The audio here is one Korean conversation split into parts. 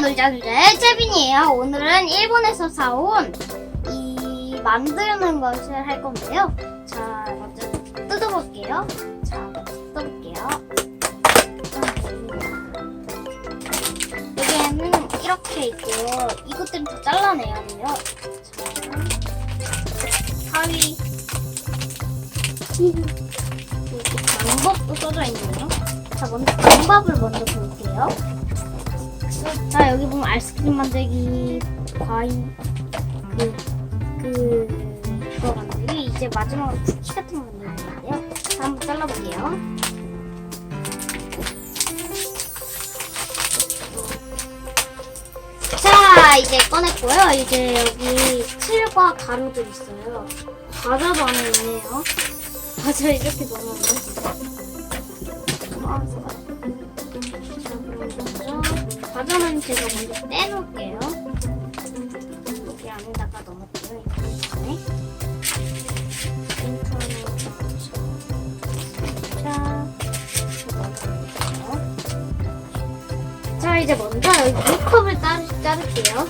놀자 놀자의 채빈이에요. 오늘은 일본에서 사온 이 만드는 것을 할 건데요. 자, 먼저 뜯어볼게요. 자, 뜯어볼게요. 여기에는 이렇게 있고요. 이것들은 다 잘라내야 돼요. 자, 가위. 여기 방법도 써져 있네요. 자, 먼저 방법을 먼저 볼게요. 자 여기 보면 아이스크림 만들기 과일 그, 그 그거 만들기. 이제 마지막으로 쿠키 같은 거 만들는 건데요. 자 한번 잘라볼게요. 자 이제 꺼냈고요. 이제 여기 틀과 가루들 있어요. 과자도 안에 있네요. 과자 이렇게 넣어놨네 아, 과자는 제가 먼저 빼놓을게요. 여기 안에다가. 이거 안에. 링크를 자. 자, 이제 먼저 여기 물컵을 자를게요.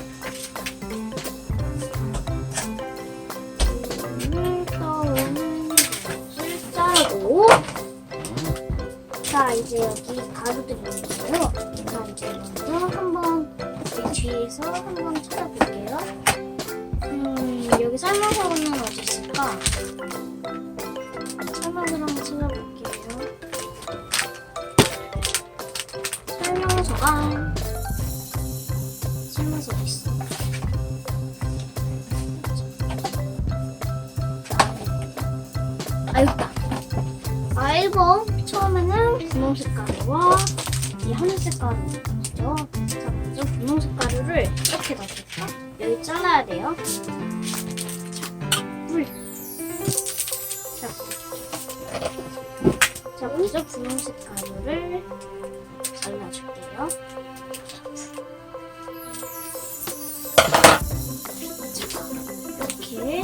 이제 여기 가루들이 있는데요. 자 이제 먼저 한번 이 뒤에서 한번 찾아볼게요. 음 여기 설명서는 어디 있을까? 설명서 한번 찾아볼게요. 설명서가 설명서 어디 있어? 아 여기 있다. 아 1번 처음에는 분홍색 가루와 이 하늘색 가루죠. 자 먼저 분홍색 가루를 이렇게 넣어줄까? 여기 잘라야 돼요. 자, 물. 자, 자 먼저 분홍색 가루를 잘라줄게요. 자, 이렇게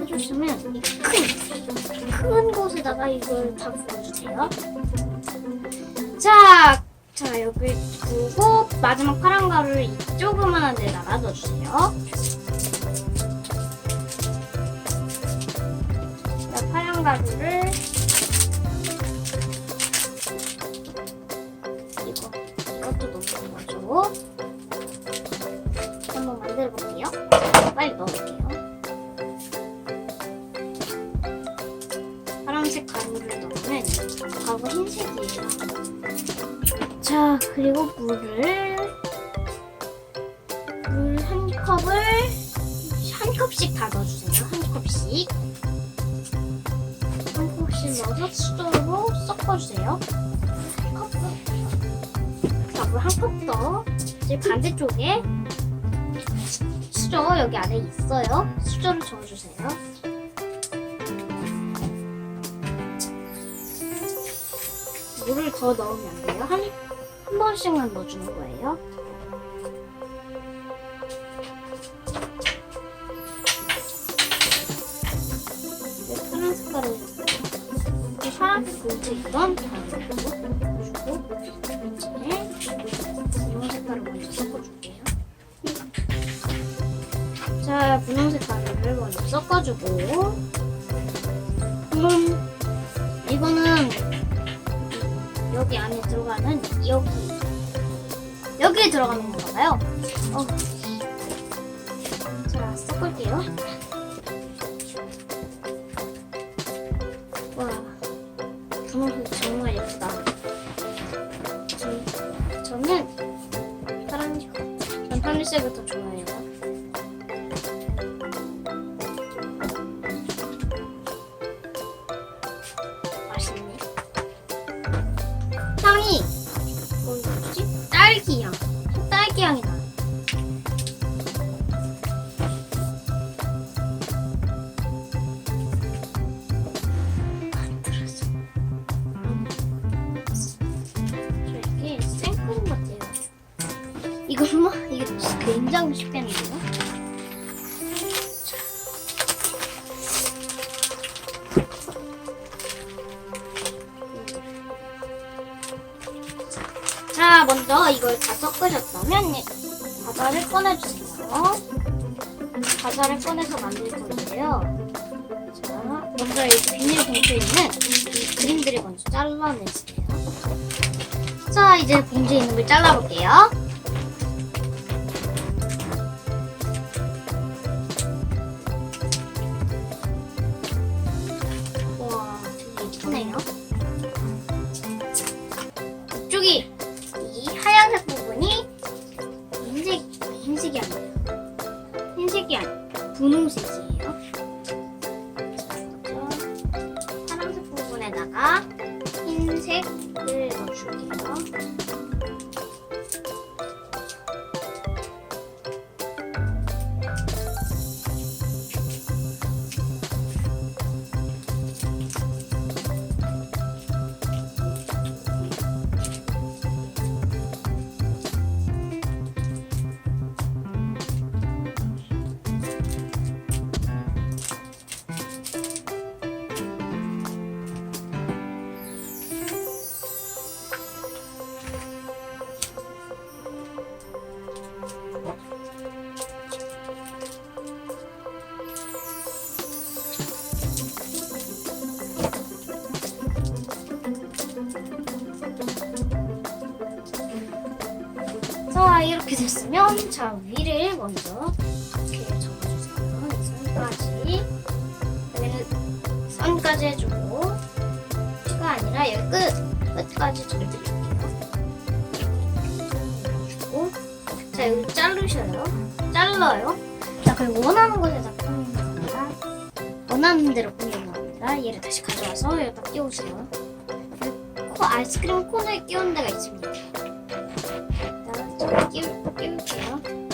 해주시면 이 큰, 큰 곳에다가 이걸 다 부어주세요. 자, 자 여기 두고 마지막 파란 가루를 이 조그만한 데다가 넣어주세요. 자, 파란 가루를 이거 이것도 넣는 거죠. 한번 만들어 볼게요. 빨리 넣을게요. 파란색 가루를 넣으면 가루 흰색이에요. 자, 그리고 물을 물 한 컵을 한 컵씩 다 넣어주세요. 한 컵씩 한 컵씩 넣어서 수저로 섞어주세요. 컵. 자, 물한컵 더. 이제 반대쪽에 수저 여기 안에 있어요. 수저를 저어주세요. 물을 더 넣으면 안 돼요. 한, 한 번씩만 넣어주는 거예요. 이제 파란 색깔을 이렇게 파란색 본체 이건 다음으로 주고 이제 분홍 색깔을 먼저 섞어줄게요. 자, 분홍색 가루를 먼저 섞어주고 그럼 이거는 여기 안에 들어가는 여기 여기에 들어가는 건가 봐요. 어. 자, 섞을게요. 와, 분홍색 정말 예쁘다. 저, 저는 파란색, 전 파란색을 더 좋아해요. 이거 뭐 이게 굉장히 쉽겠는데요? 자, 먼저 이걸 다 섞으셨다면 예, 과자를 꺼내주세요. 과자를 꺼내서 만들 건데요. 자, 먼저 이 비닐 봉투에 있는 이 그림들을 먼저 잘라내주세요. 자, 이제 봉투에 있는 걸 잘라볼게요. 아니에 됐으면 자 위를 먼저 이렇게 접어주세요. 이 선까지 선까지 해주고 가 아니라 여기 끝 끝까지 접어줄게요. 자 여기 자르셔요. 잘라요. 자 그리고 원하는 곳에다 꽂는 겁니다. 원하는 대로 꽂는 겁니다. 얘를 다시 가져와서 여기다 끼우세요. 코 아이스크림 코너에 끼우는 데가 있습니다. 끼우, 끼울게요.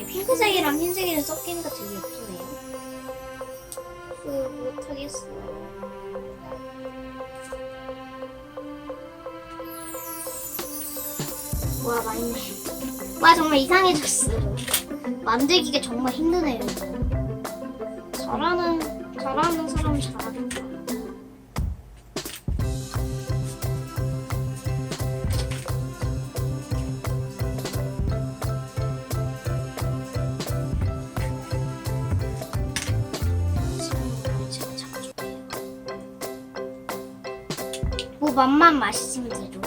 이 핑크색이랑 흰색이랑 섞이니까 되게 예쁘네요. 그, 못하겠어요. 와, 많네. 와, 정말 이상해졌어요. 만들기가 정말 힘드네요. 이거. 잘하는, 잘하는 사람 뭐 맛만 맛있으면 되죠.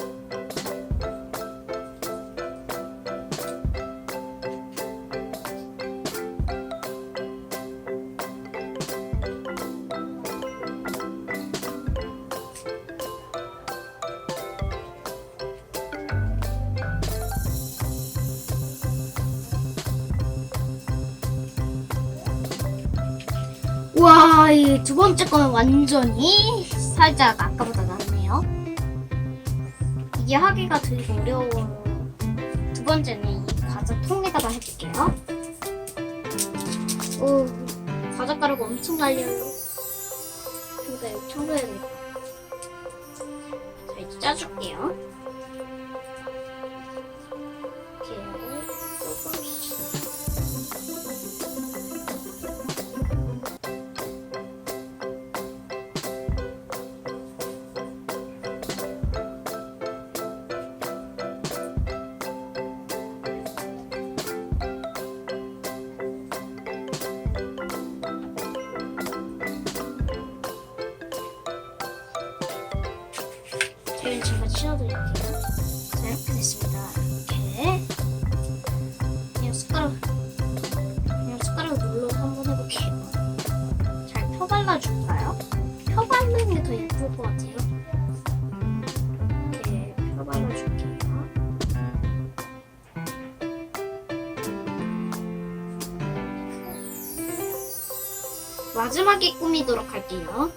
와, 이 두 번째 거는 완전히 살짝 아까보다 하기가 되게 어려워요. 두 번째는 이 과자 통에다가 해볼게요. 오, 과자 가루가 엄청 날려요. 그러니까 이거 청소해야겠다. 자, 이제 짜줄게요. 제일 제가 치워드릴게요. 자, 이렇게 됐습니다. 이렇게. 그냥 숟가락, 그냥 숟가락 눌러서 한번 해볼게요. 잘 펴발라줄까요? 펴바르는 게 더 예쁠 것 같아요. 이렇게 펴발라줄게요. 마지막에 꾸미도록 할게요.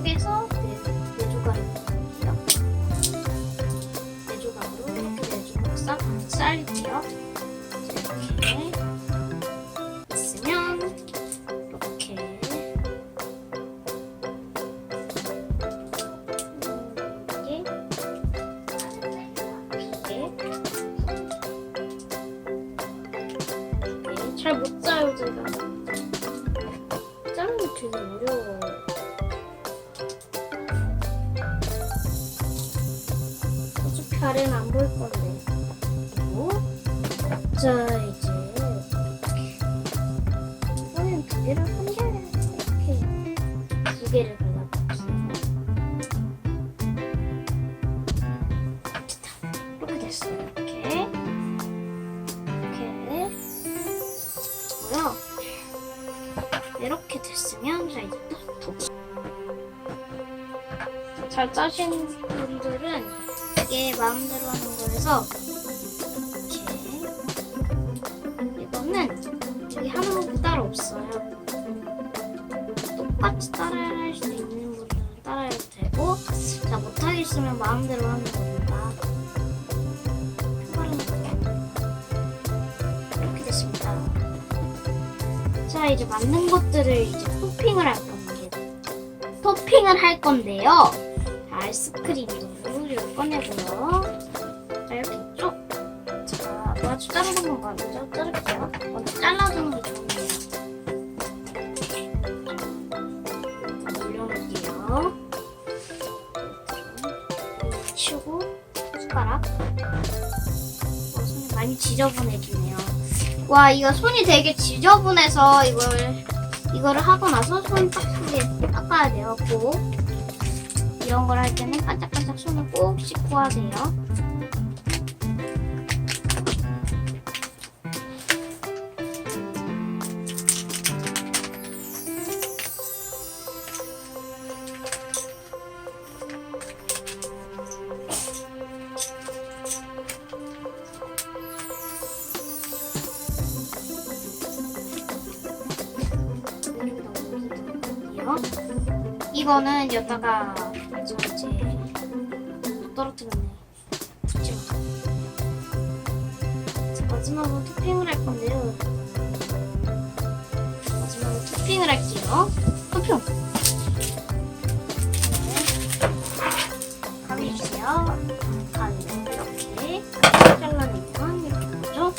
쪼개서 네, 넣을게요. 네 조각으로 이렇게 네 조각 싹 쌀게요. 자, 이렇게 있으면 이렇게 음, 이게 이게 잘못 짜요 제가 짜는 게 되게 어려워요 아래는 안 보일 건데. 그리고 자 이제 이번엔 두 개를 한 개를 이렇게 두 개를 발라볼게요 이렇게 됐어요 이렇게. 이렇게 고요. 이렇게 됐으면 자 이제 또 도. 잘 짜신 분들은 이게 마음대로 하는 거여서 이렇게 이거는 하는 거 따로 없어요. 똑같이 따라할 수 있는 분들은 따라해도 되고 자 못하겠으면 마음대로 하는 겁니다. 이렇게 됐습니다. 자 이제 만든 것들을 이제 토핑을 할 건데 토핑을 할 건데요. 아이스크림도 이렇게 꺼내고요. 자 이렇게 쭉. 자 먼저 자르는 건 먼저 자를게요. 먼저 잘라주는 게 좋네요. 자, 올려놓을게요. 치우고 숟가락. 어, 손이 많이 지저분해지네요. 와 이거 손이 되게 지저분해서 이걸 이거를 하고 나서 손 빡하게 닦아야 돼요. 꼭 이런 걸 할 때는 반짝반짝 손을 꼭 씻고 하세요. 이거는 여기다가 떨어뜨렸네. 붙지 마. 자, 마지막으로 토핑을 할 건데요. 마지막으로 토핑을 할게요. 토핑. 네. 가위 주세요. 가위로 이렇게 잘라내면 이렇게 되죠.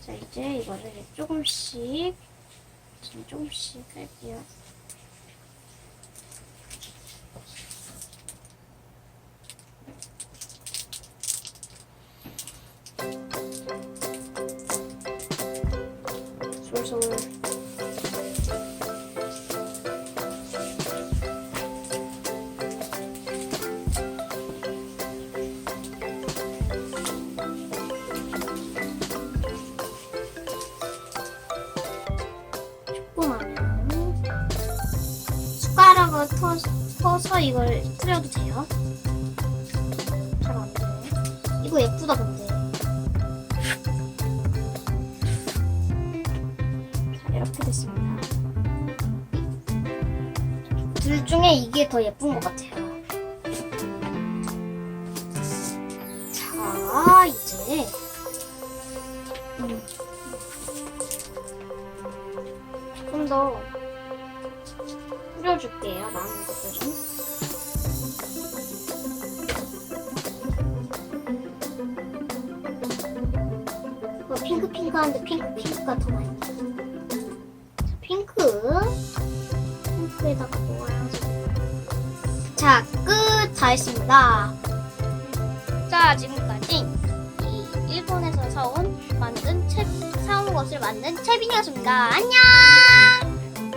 자 이제 이거를 조금씩 좀 조금씩 할게요. 이걸 뿌려도 돼요. 잘안 돼. 이거 예쁘다 근데. 자, 이렇게 됐습니다. 둘 중에 이게 더 예쁜 것 같아요. 자, 이제 하나 끝! 잘했습니다. 자, 지금까지 이 일본에서 사온 만든 채, 사온 것을 만든 채빈이었습니다. 안녕!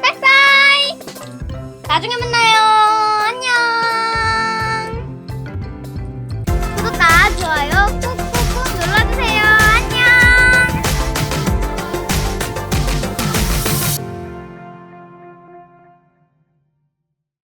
빠이빠이! 나중에 만나요! 안녕! 구독과 좋아요!